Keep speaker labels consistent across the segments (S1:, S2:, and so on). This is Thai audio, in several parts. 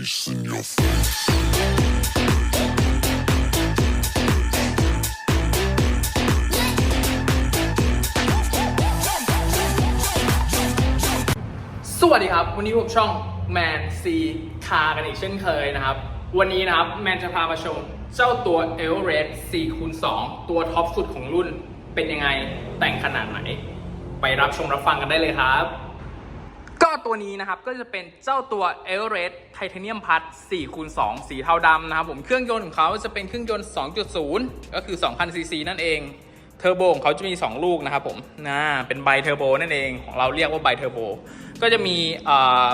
S1: face in your face.
S2: สวัสดีครับ วันนี้ผมช่องแมนซีคากันอีกเช่นเคยนะครับ วันนี้นะครับ แมนจะพามาชม เจ้าตัว e l r e d 4คูณ2ตัวท็อปสุดของรุ่นเป็นยังไงแต่งขนาดไหน ไปรับชมรับฟังกันได้เลยครับ ก็ตัวนี้นะครับก็จะเป็นเจ้าตัวเอลเรด e l r e d Titanium Plus 4คูณ2สีเทาดำนะครับผม เครื่องยนต์ของเขาจะเป็นเครื่องยนต์ 2.0 ก็คือ 2,000 ซีซีนั่นเอง เทอร์โบของเขาจะมี 2 ลูกนะครับผมนะเป็นไบเทอร์โบนั่นเอง ของเราเรียกว่าไบเทอร์โบ ก็จะมี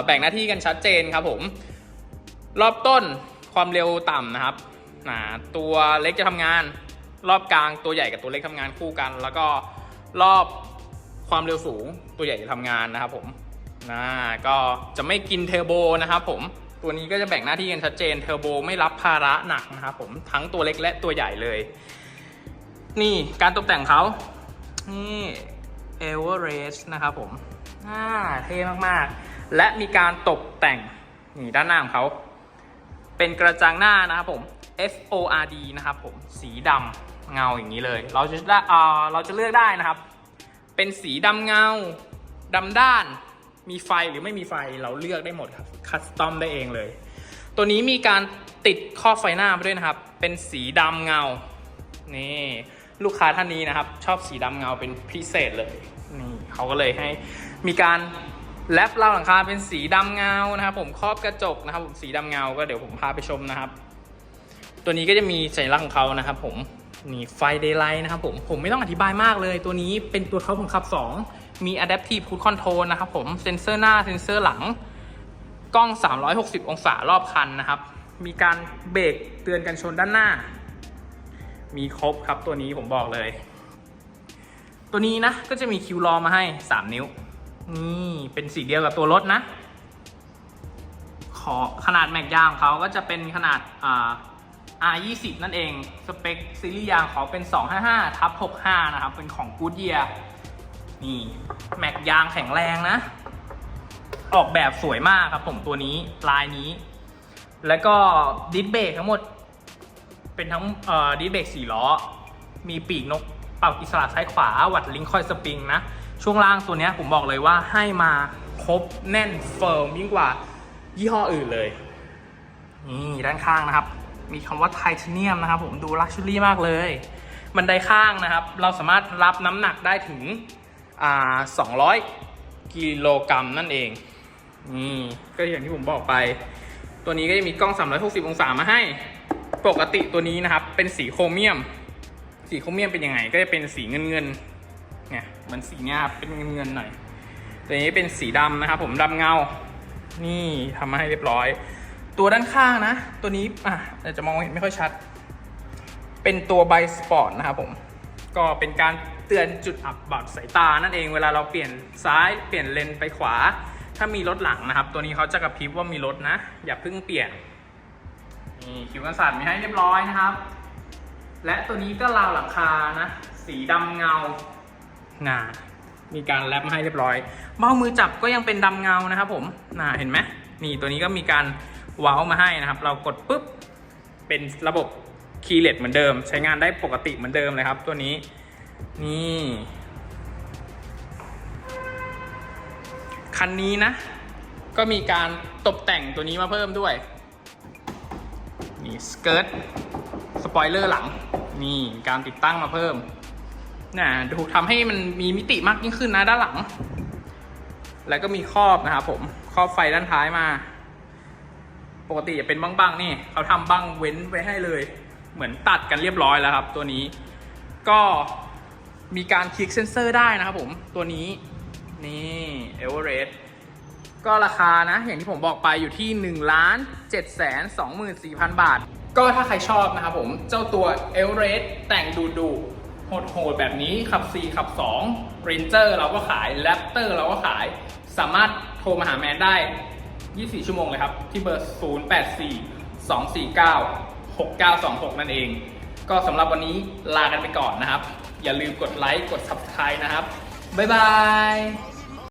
S2: แบ่งหน้าที่กันชัดเจนครับผม รอบต้นความเร็วต่ำนะครับนะตัวเล็กจะทำงาน รอบกลางตัวใหญ่กับตัวเล็กทำงานคู่กัน แล้วก็รอบความเร็วสูงตัวใหญ่จะทำงานนะครับผมนะก็จะไม่กินเทอร์โบนะครับผม ตัวนี้ก็จะแบ่งหน้าที่กันชัดเจนเทอร์โบไม่รับภาระหนักนะครับผมทั้งตัวเล็กและตัวใหญ่เลย นี่การตกแต่งเขานี่เอเวอร์เรสนะครับผมอ่าเท่มากๆ และมีการตกแต่งนี่ด้านหน้าของเขาเป็นกระจังหน้านะครับผม F O R D นะครับผมสีดำเงาอย่างนี้เลย เราจะได้อ่าเราจะเลือกได้นะครับ เป็นสีดำเงาดำด้าน มีไฟหรือไม่มีไฟเราเลือกได้หมดครับคัสตอมได้เองเลย ตัวนี้มีการติดข้อไฟหน้ามาด้วยนะครับ เป็นสีดำเงา นี่ลูกค้าท่านนี้นะครับ ชอบสีดำเงาเป็นพิเศษเลยนี่เขาก็เลยให้มีการแลปราหลังคาเป็นสีดำเงานะครับ ผมครอบกระจกนะครับ ผมสีดำเงาก็เดี๋ยวผมพาไปชมนะครับ ตัวนี้ก็จะมีสัญลักษณ์ของเขานะครับ ผมนี่ไฟเดย์ไลท์นะครับผมผมไม่ต้องอธิบายมากเลย ตัวนี้เป็นตัวท็อปของขับ 2 มี Adaptive Cruise Control นะครับผม เซ็นเซอร์หน้า เซ็นเซอร์หลัง กล้อง 360 องศารอบคันนะครับ มีการเบรกเตือนกันชนด้านหน้า มีครบครับตัวนี้ผมบอกเลย ตัวนี้นะ ก็จะมีคิวรอมาให้ 3 นิ้ว นี่เป็นสีเดียวกับตัวรถนะ ขอขนาดแม็กยางเขาก็จะเป็นขนาดอ่า R20 นั่นเอง สเปคซีรีส์ยางเขาเป็น 255ทับ65 นะครับ เป็นของ Goodyear นี่แม็กยางแข็งแรงนะ ออกแบบสวยมากครับผมตัวนี้ลายนี้ แล้วก็ดิสเบรกทั้งหมด เป็นทั้งดิสเบรกสี่ล้อ มีปีกนกเป่าอิสระซ้ายขวาวัดลิงคอยสปริงนะ ช่วงล่างตัวนี้ผมบอกเลยว่าให้มาครบแน่นเฟิร์มยิ่งกว่ายี่ห้ออื่นเลย นี่ด้านข้างนะครับ มีคำว่าไทเทเนียมนะครับผมดูลักชัวรี่มากเลย บันไดข้างนะครับ เราสามารถรับน้ำหนักได้ถึง อ่า200กิโลกรัมนั่นเองนี่ก็อย่างที่ผมบอกไป ตัวนี้ก็จะมีกล้อง 360 องศามาให้ ปกติตัวนี้นะครับ เป็นสีโครเมียม สีโครเมียมเป็นยังไง ก็จะเป็นสีเงินเงินเนี่ยมันสีเนี้ยครับเป็นเงินเงินหน่อย ตัวนี้เป็นสีดำนะครับ ผมดำเงา นี่ทำมาให้เรียบร้อย ตัวด้านข้างนะ ตัวนี้อะอาจจะมองเห็นไม่ค่อยชัด เป็นตัวไบสปอร์ตนะครับผม ก็เป็นการ เตือนจุดอับบัดสายตานั่นเองเวลาเราเปลี่ยนซ้ายเปลี่ยนเลนไปขวา ถ้ามีรถหลังนะครับ ตัวนี้เขาจะกระพริบว่ามีรถนะ อย่าเพิ่งเปลี่ยนนี่คิวกันสั่นมีให้เรียบร้อยนะครับ และตัวนี้ก็ราวหลังคานะ สีดำเงาน่ามีการแรปมาให้เรียบร้อยเบ้ามือจับก็ยังเป็นดำเงานะครับ ผมน่าเห็นไหมนี่ตัวนี้ก็มีการเว้ามาให้นะครับ เรากดปุ๊บเป็นระบบคีย์เลสเหมือนเดิม ใช้งานได้ปกติเหมือนเดิมเลยครับ ตัวนี้ นี่ คันนี้นะ ก็มีการตกแต่งตัวนี้มาเพิ่มด้วย นี่สเกิร์ตสปอยเลอร์หลัง นี่การติดตั้งมาเพิ่มน่ะถูกทำให้มันมีมิติมากยิ่งขึ้นนะด้านหลัง แล้วก็มีครอบนะครับผม ครอบไฟด้านท้ายมา ปกติจะเป็นบ้างๆนี่ เขาทำบ้างเว้นไว้ให้เลย เหมือนตัดกันเรียบร้อยแล้วครับ ตัวนี้ ก็ มีการคลิกเซนเซอร์ได้นะครับผมตัวนี้นี่เอเวอเรสก็ราคานะอย่างที่ผมบอกไปอยู่ที่1ล้าน7แสน24,000บาท ก็ถ้าใครชอบนะครับผมเจ้าตัว e l r e d แต่งดูดูโหดโหดแบบนี้ขับ 4 ขับ2 Ranger เราก็ขาย Raptor เราก็ขาย สามารถโทรมาหาแมนได้ 24 ชั่วโมงเลยครับ ที่เบอร์ 084 249 6926 นั่นเอง ก็สำหรับวันนี้ลากันไปก่อนนะครับ อย่าลืมกดไลค์กด Subscribe นะครับ บ๊ายบาย